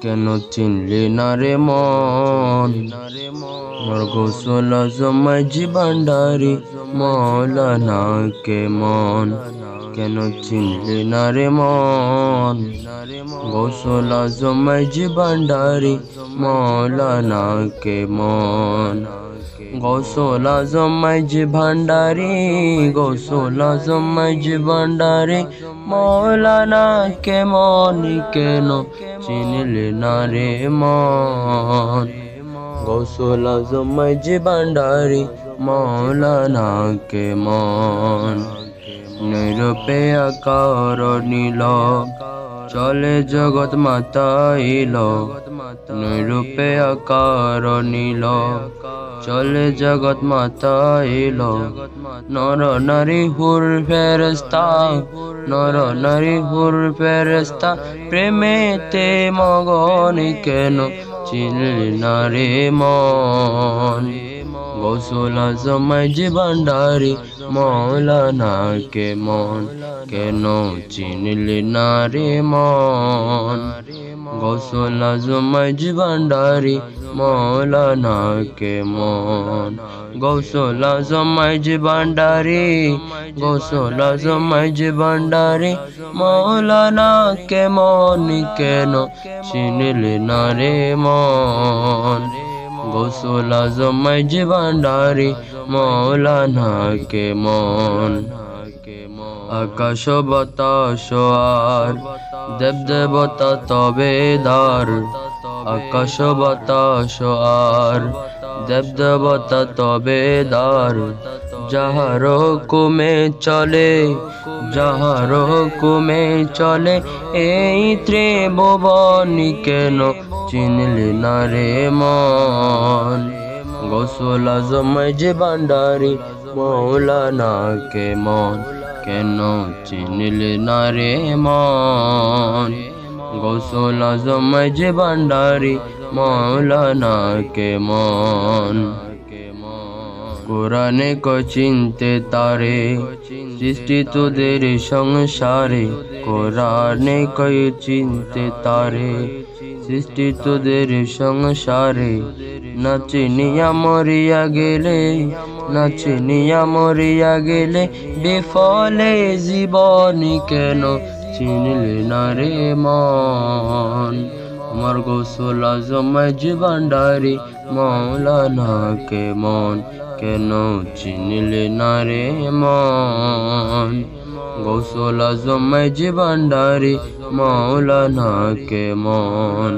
কেন চিনলি না রে মন? মোর গোসল জমাইজি ভান্ডারি মৌলানা কে মন? কেন চিনলি না রে মন? গোসল জমাইজি ভান্ডারি মৌলানা কে মন? গোসল জমাইজি ভান্ডারি গোসল জমাইজি ভান্ডারি, মৌলানা কে মন কেন চিনলি না রে মন? গোসল জমাইজি ভান্ডারি, মৌলানা কে মন নিরূপে আকার নীল, চলে জগৎ মাতা ইল নিরূপে আকার নীল। চলে জগৎ মাতা এল। নর নারী হুর ফেরস্তা নর নারী হুর ফেরস্তা প্রেমেতে মগনি কেন? চিনলি না রে মন। গোসল জমাই যে ভান্ডারি মৌলানা কে মন। কেন চিনলি না রে মন? গোসল জমাই যে ভান্ডারি মৌলানা কে মন। গোসল জমাই যে ভান্ডারি, গোসল জমাই যে ভান্ডারি মৌলানা কে মন কেন চিনলি না রে মন? গোসল যে ভান্ডারি মৌলানা কে মন। আকাশ বাতাস আর দেব দেবতা তবে দার আকাশ বাতাস আর দেব দেবতা তবে দার যাহার কুমে চলে, যাহার কুমে চলে, এই ত্রিভুবনি কেন চিনলি না রে মন? গোসল জমাই যে ভান্ডারি মৌলানা কে মন কেন চিনলি না রে মন? গোসল জমাই যে ভান্ডারি মৌলানা কে মন কোরআনে কো চিনতে তারে, সৃষ্টি তোদের সংসারে। কোরআনে কই তারে, সৃষ্টি তোদের সংসারে। নাচিনিয়া মরিয়া গেলে নাচিনিয়া মরিয়া গেলে বিফলে জীবনী কেন? চিনলে না রে মন। আমার গোসল জীবন জীবনডারি মৌলানা কে মন কেন চিনলে না রে মন? গোসল জমাই জীবনডারি মৌলানা কে মন?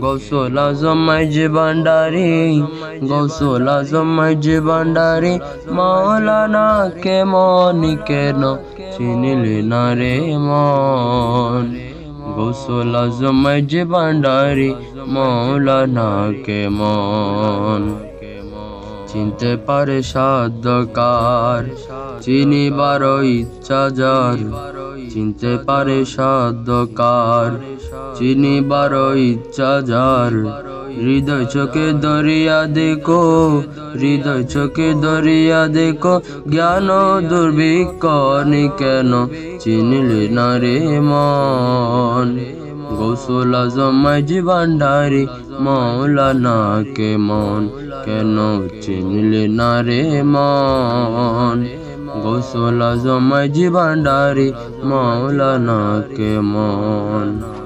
গোসল জমাই জীবনডারি গোসল জমাই জীবনডারি মৌলানা কে মন? কেন চিনলে না রে মন? গোসল জমাই জীবনডারি মৌলানা কে মন? চিনতে পারে সাধ্যকার চিনিবার ইচ্ছা যার, চিনতে পারে সাধ্যকার চিনিবার ইচ্ছা যার, হৃদয় চোখে দরিয়া দেখো, হৃদয় চোখে দরিয়া দেখো। জ্ঞান দুর্ভিক্ষণি কেন চিনলি না রে মন? গোসল জমাই জীবনডারি মৌলানা কে মন কেন চিনলে না রে মন? গোসল জমাই জীবনডারি মৌলানা কে মন